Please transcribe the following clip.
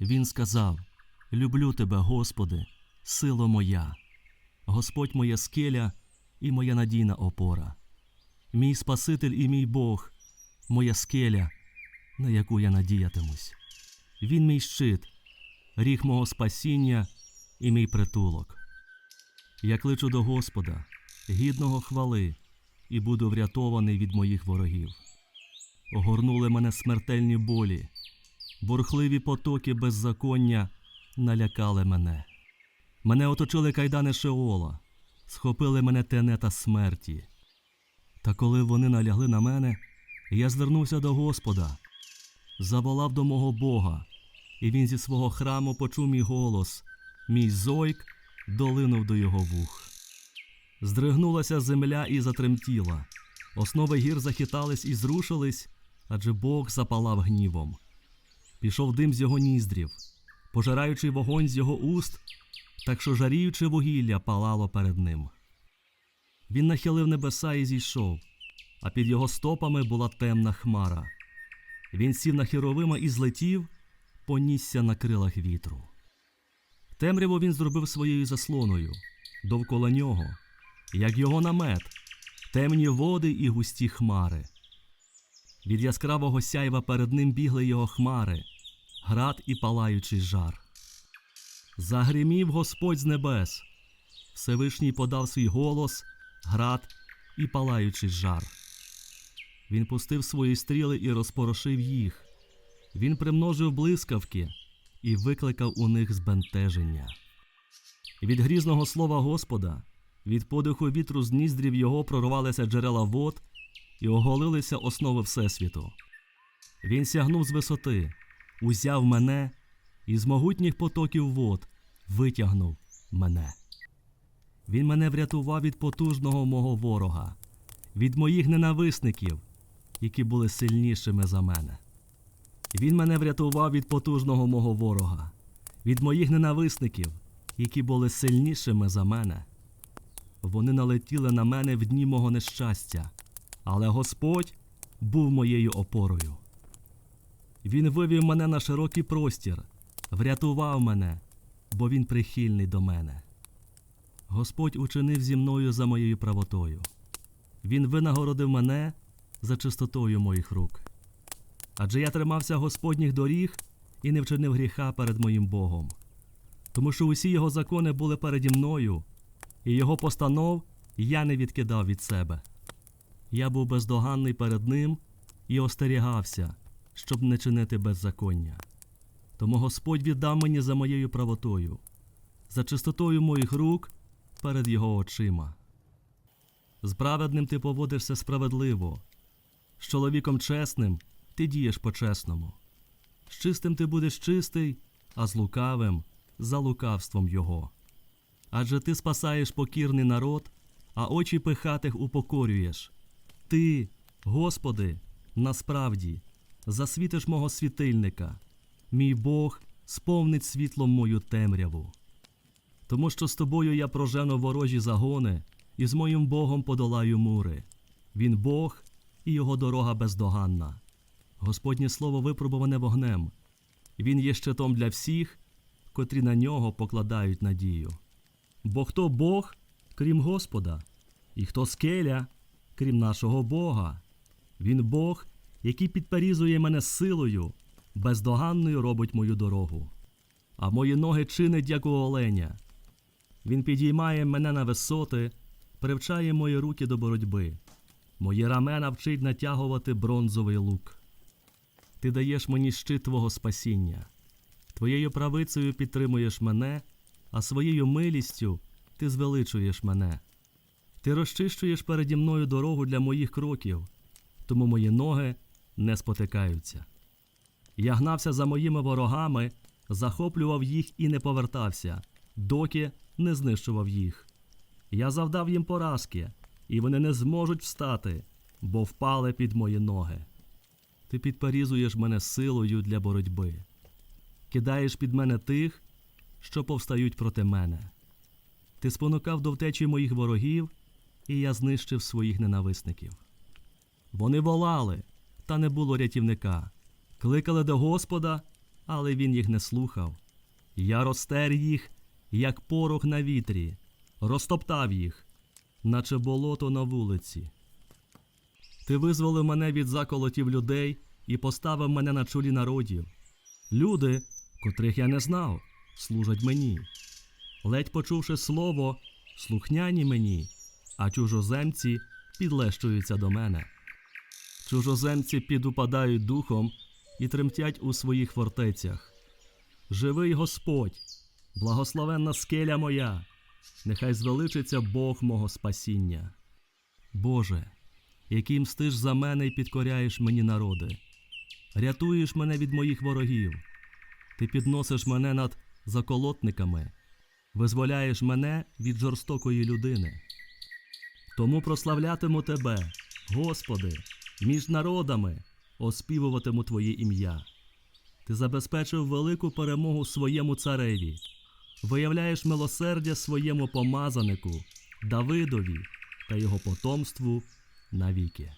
Він сказав: Люблю тебе, Господи, сило моя, Господь моя скеля і моя надійна опора, мій Спаситель і мій Бог, моя скеля, на яку я надіятимусь. Він мій щит, ріг мого спасіння і мій притулок. Я кличу до Господа, гідного хвали, і буду врятований від моїх ворогів. Огорнули мене смертельні болі, бурхливі потоки беззаконня налякали мене. Мене оточили кайдани Шеола, схопили мене тенета смерті. Та коли вони налягли на мене, я звернувся до Господа, заволав до мого Бога, і він зі свого храму почув мій голос, мій зойк долинув до його вух. Здригнулася земля і затремтіла, основи гір захитались і зрушились, адже Бог запалав гнівом. Пішов дим з його ніздрів, пожираючий вогонь з його уст, так що жаріюче вугілля палало перед ним. Він нахилив небеса і зійшов, а під його стопами була темна хмара. Він сів на херовима і злетів, понісся на крилах вітру. Темряву він зробив своєю заслоною, довкола нього, як його намет, темні води і густі хмари. Від яскравого сяйва перед ним бігли його хмари, град і палаючий жар. Загримів Господь з небес, Всевишній подав свій голос, град і палаючий жар. Він пустив свої стріли і розпорошив їх. Він примножив блискавки і викликав у них збентеження. Від грізного слова Господа, від подиху вітру з ніздрів його прорвалися джерела вод і оголилися основи Всесвіту. Він сягнув з висоти, узяв мене і з могутніх потоків вод витягнув мене. Він мене врятував від потужного мого ворога, від моїх ненависників, які були сильнішими за мене. Він мене врятував від потужного мого ворога, від моїх ненависників, які були сильнішими за мене. Вони налетіли на мене в дні мого нещастя, але Господь був моєю опорою. Він вивів мене на широкий простір, врятував мене, бо він прихильний до мене. Господь учинив зі мною за моєю правотою. Він винагородив мене за чистотою моїх рук. Адже я тримався Господніх доріг і не вчинив гріха перед моїм Богом. Тому що усі його закони були переді мною, і його постанов я не відкидав від себе. Я був бездоганний перед ним і остерігався, щоб не чинити беззаконня. Тому Господь віддав мені за моєю правотою, за чистотою моїх рук перед його очима. З праведним ти поводишся справедливо, з чоловіком чесним ти дієш по-чесному. З чистим ти будеш чистий, а з лукавим за лукавством його. Адже ти спасаєш покірний народ, а очі пихатих упокорюєш. Ти, Господи, насправді, засвітиш мого світильника, мій Бог сповнить світлом мою темряву. Тому що з тобою я прожену ворожі загони, і з моїм Богом подолаю мури. Він Бог і його дорога бездоганна. Господнє слово випробуване вогнем. Він є щитом для всіх, котрі на нього покладають надію. Бо хто Бог, крім Господа, і хто скеля, крім нашого Бога? Він Бог, який підперізує мене силою, бездоганною робить мою дорогу, а мої ноги чинить, як у оленя. Він підіймає мене на висоти, привчає мої руки до боротьби. Мої рамена вчить натягувати бронзовий лук. Ти даєш мені щит Твого спасіння. Твоєю правицею підтримуєш мене, а своєю милістю ти звеличуєш мене. Ти розчищуєш переді мною дорогу для моїх кроків, тому мої ноги не спотикаються. Я гнався за моїми ворогами, захоплював їх і не повертався, доки не знищував їх. Я завдав їм поразки, і вони не зможуть встати, бо впали під мої ноги. Ти підперізуєш мене силою для боротьби, кидаєш під мене тих, що повстають проти мене. Ти спонукав до втечі моїх ворогів, і я знищив своїх ненависників. Вони волали, та не було рятівника, кликали до Господа, але він їх не слухав. Я розтер їх, як порох на вітрі, розтоптав їх, наче болото на вулиці. Ти визволив мене від заколотів людей і поставив мене на чолі народів. Люди, котрих я не знав, служать мені. Ледь почувши слово, слухняні мені, а чужоземці підлещуються до мене. Чужоземці підупадають духом і тремтять у своїх фортецях. Живий Господь, благословенна скеля моя, нехай звеличиться Бог мого спасіння. Боже, який мстиш за мене і підкоряєш мені народи, рятуєш мене від моїх ворогів, ти підносиш мене над заколотниками, визволяєш мене від жорстокої людини. Тому прославлятиму тебе, Господи, між народами оспівуватиму Твоє ім'я. Ти забезпечив велику перемогу своєму цареві, виявляєш милосердя своєму помазанику, Давидові та його потомству навіки.